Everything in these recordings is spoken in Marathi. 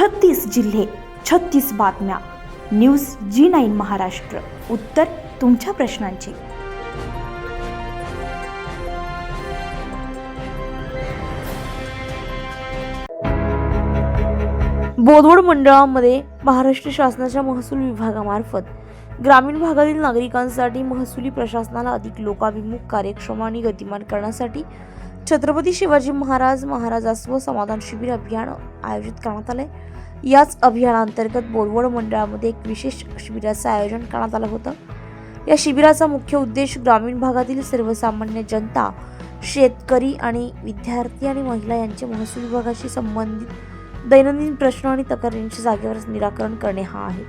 छत्तीस जिल्हे छत्तीस बातम्या. News G nine Maharashtra. उत्तर तुमच्या प्रश्नांची. बोदवड मंडळामध्ये महाराष्ट्र शासनाच्या महसूल विभागामार्फत ग्रामीण भागातील नागरिकांसाठी महसुली प्रशासनाला अधिक लोकाभिमुख कार्यक्षम आणि गतिमान करण्यासाठी छत्रपती शिवाजी महाराज महाराजास्व समाधान शिबिर अभियान आयोजित करण्यात आले याच अभियानांतर्गत बोरवड मंडळामध्ये एक विशेष शिबिराचं आयोजन करण्यात आलं होतं. या शिबिराचा मुख्य उद्देश ग्रामीण भागातील सर्वसामान्य जनता शेतकरी आणि विद्यार्थी आणि महिला यांचे महसूल विभागाशी संबंधित दैनंदिन प्रश्न आणि तक्रारींचे जागेवरच निराकरण करणे हा आहे.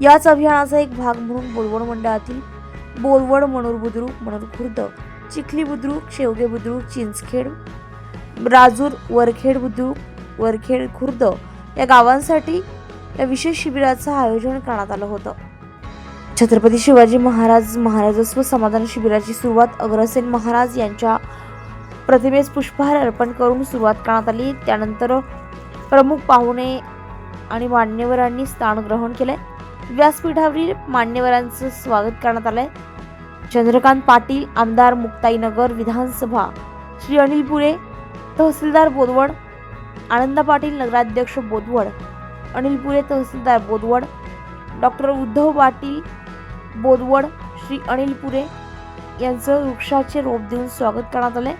याच अभियानाचा एक भाग म्हणून बोलवड मंडळातील बोलवड मनोर बुद्रुक खुर्द चिखली बुद्रुक शेवगे बुद्रुक चिंचखेड राजूर वरखेड बुद्रुक वरखेड खुर्द या गावांसाठी या विशेष शिबिराचं आयोजन करण्यात आलं होतं. छत्रपती शिवाजी महाराज महाराजस्व समाधान शिबिराची सुरुवात अग्रसेन महाराज यांच्या प्रतिमेस पुष्पहार अर्पण करून सुरुवात करण्यात आली. त्यानंतर प्रमुख पाहुणे आणि मान्यवरांनी स्थान ग्रहण केलंय. व्यासपीठावरील मान्यवरांचं स्वागत करण्यात आलंय. चंद्रकांत पाटील आमदार मुक्ताईनगर विधानसभा श्री अनिल पुरे तहसीलदार बोदवड आनंद पाटील नगराध्यक्ष बोदवड अनिल पुरे तहसीलदार बोदवड डॉक्टर उद्धव पाटील बोदवड श्री अनिल पुरे यांचं वृक्षाचे रोप देऊन स्वागत करण्यात आले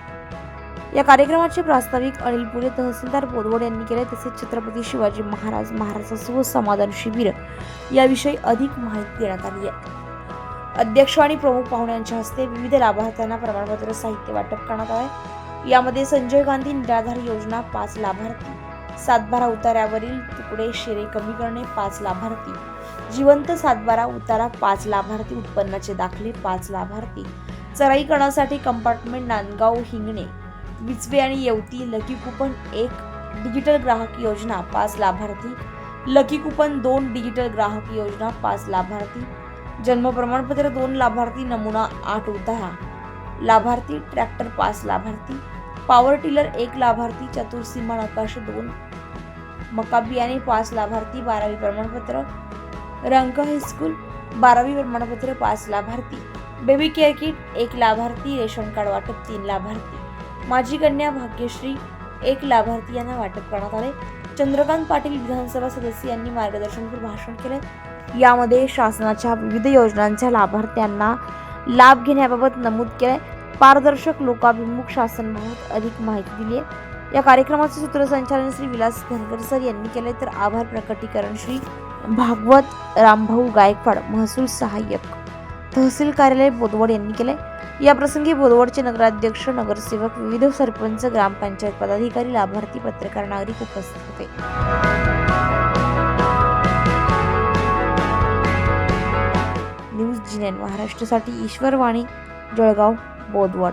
या कार्यक्रमाचे प्रास्ताविक अनिल पुरे तहसीलदार बोदवड यांनी केले तसेच छत्रपती शिवाजी महाराज महाराजास्व समाधान शिबिर याविषयी अधिक माहिती देण्यात आली आहे. अध्यक्ष आणि प्रमुख पाहुण्यांच्या हस्ते विविध लाभार्थ्यांना प्रमाणपत्र साहित्य वाटप करण्यात आले यामध्ये संजय गांधी निराधार योजना पाच लाभार्थी. सातबारा उतार्यावरील तुकडे शेरे कमी करणे पाच लाभार्थी. जिवंत सातबारा उतारा पाच लाभार्थी उत्पन्नाचे दाखले पाच लाभार्थी. चराईकरणासाठी कंपार्टमेंट नांदगाव हिंगणे. विचवे आणि येवती लकी कुपन एक डिजिटल ग्राहक योजना पाच लाभार्थी. लकी कुपन दोन डिजिटल ग्राहक योजना पाच लाभार्थी. जन्म प्रमाणपत्र दोन लाभार्थी नमुना आठ दहा लाभार्थी ट्रॅक्टर पाच लाभार्थी. पॉवर टिलर एक लाभार्थी. चतुर्सीमा नकाश दोन. मका बियाणे पाच लाभार्थी. बारावी प्रमाणपत्र. रंग हायस्कूल बारावी प्रमाणपत्र पाच लाभार्थी. बेबी केअर किट एक लाभार्थी. रेशन कार्ड वाटप तीन लाभार्थी. माझी कन्या भाग्यश्री एक लाभार्थी. यांना वाटप करण्यात आले. चंद्रकांत पाटील विधानसभा सदस्य यांनी मार्गदर्शनपर भाषण केले. यामध्ये शासनाच्या विविध योजनांच्या लाभार्थ्यांना लाभ घेण्याबाबत नमूद केले पारदर्शक लोकाभिमुख शासनाबाबत अधिक माहिती दिली आहे या कार्यक्रमाचे सूत्रसंचालन श्री विलास धनगर सर यांनी केले तर आभार प्रकटीकरण श्री भागवत रामभाऊ गायकवाड महसूल सहाय्यक तहसील कार्यालय बोदवड यांनी केले या प्रसंगी बोदवडचे नगराध्यक्ष नगरसेवक विविध सरपंच ग्रामपंचायत पदाधिकारी लाभार्थी पत्रकार नागरिक उपस्थित होते. न्यूज महाराष्ट्रासाठी ईश्वर वाणी जळगाव बोदवड